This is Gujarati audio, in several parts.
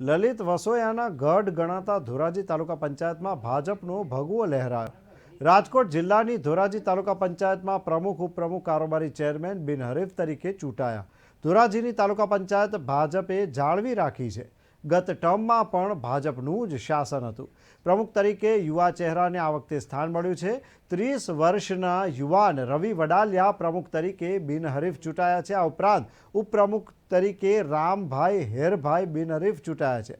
લલિત વસોયાના ગઢ ગણાતા ધોરાજી તાલુકા પંચાયતમાં ભાજપનો ભગવો લહેરાયો. રાજકોટ જિલ્લાની ધોરાજી તાલુકા પંચાયતમાં પ્રમુખ, ઉપપ્રમુખ, કારોબારી ચેરમેન બિનહરીફ તરીકે ચૂંટાયા. ધોરાજીની તાલુકા પંચાયત ભાજપે જાળવી રાખી છે. ગત ટર્મમાં પણ ભાજપનું જ શાસન હતું. પ્રમુખ તરીકે યુવા ચહેરાને આ વખતે સ્થાન મળ્યું છે. ત્રીસ વર્ષના યુવાન રવિ વડાલિયા પ્રમુખ તરીકે બિનહરીફ ચૂંટાયા છે. આ ઉપરાંત ઉપપ્રમુખ તરીકે રામભાઈ હેરભાઈ બિનહરીફ ચૂંટાયા છે.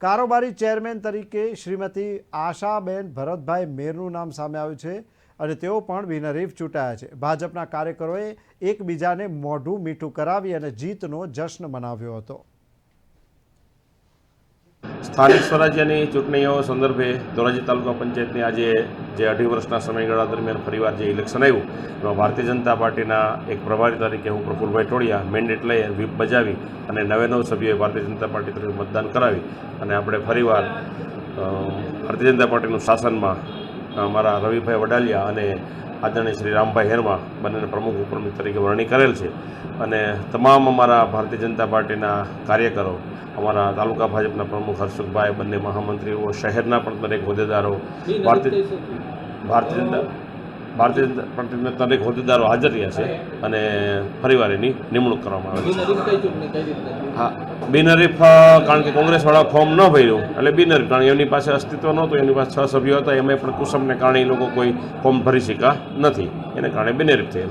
કારોબારી ચેરમેન તરીકે શ્રીમતી આશાબેન ભરતભાઈ મેરનું નામ સામે આવ્યું છે અને તેઓ પણ બિનહરીફ ચૂંટાયા છે. ભાજપના કાર્યકરોએ એકબીજાને મોઢું મીઠું કરાવી અને જીતનો જશ્ન મનાવ્યો હતો. સ્થાનિક સ્વરાજ્યની ચૂંટણીઓ સંદર્ભે ધોરાજી તાલુકા પંચાયતની આજે જે અઢી વર્ષના સમયગાળા દરમિયાન ફરીવાર જે ઇલેક્શન આવ્યું, એમાં ભારતીય જનતા પાર્ટીના એક પ્રભારી તરીકે હું પ્રફુલભાઈ ટોળિયા મેન્ડેટ લઈ વ્હીપ બજાવી અને નવે નવ સભ્યોએ ભારતીય જનતા પાર્ટી તરફ મતદાન કરાવી અને આપણે ફરીવાર ભારતીય જનતા પાર્ટીનું શાસનમાં અમારા રવિભાઈ વડાલિયા અને આદરણીય શ્રી રામભાઈ હેરવા બંનેને પ્રમુખ ઉપપ્રમુખ તરીકે વરણી કરેલ છે. અને તમામ અમારા ભારતીય જનતા પાર્ટીના કાર્યકરો અમારા તાલુકા ભાજપના પ્રમુખ હર્ષુખભાઈ બંને મહામંત્રીઓ શહેરના પણ દરેક હોદ્દેદારો ભારતીય ભારતીય જનતા ભારતીય જનતા પાર્ટીના દરેક હોદ્દેદારો હાજર રહ્યા છે અને ફરીવાર એની નિમણૂક કરવામાં આવે છે? હા બિનહરીફ કારણ કે કોંગ્રેસવાળા ફોર્મ ન ભર્યું એટલે બિનહરીફ કારણ કે એમની પાસે અસ્તિત્વ નહોતું એમની પાસે છ સભ્યો હતા એમાં પણ કુસમને કારણે એ લોકો કોઈ ફોર્મ ભરી શક્યા નથી. એને કારણે બિનહરીફ થયેલ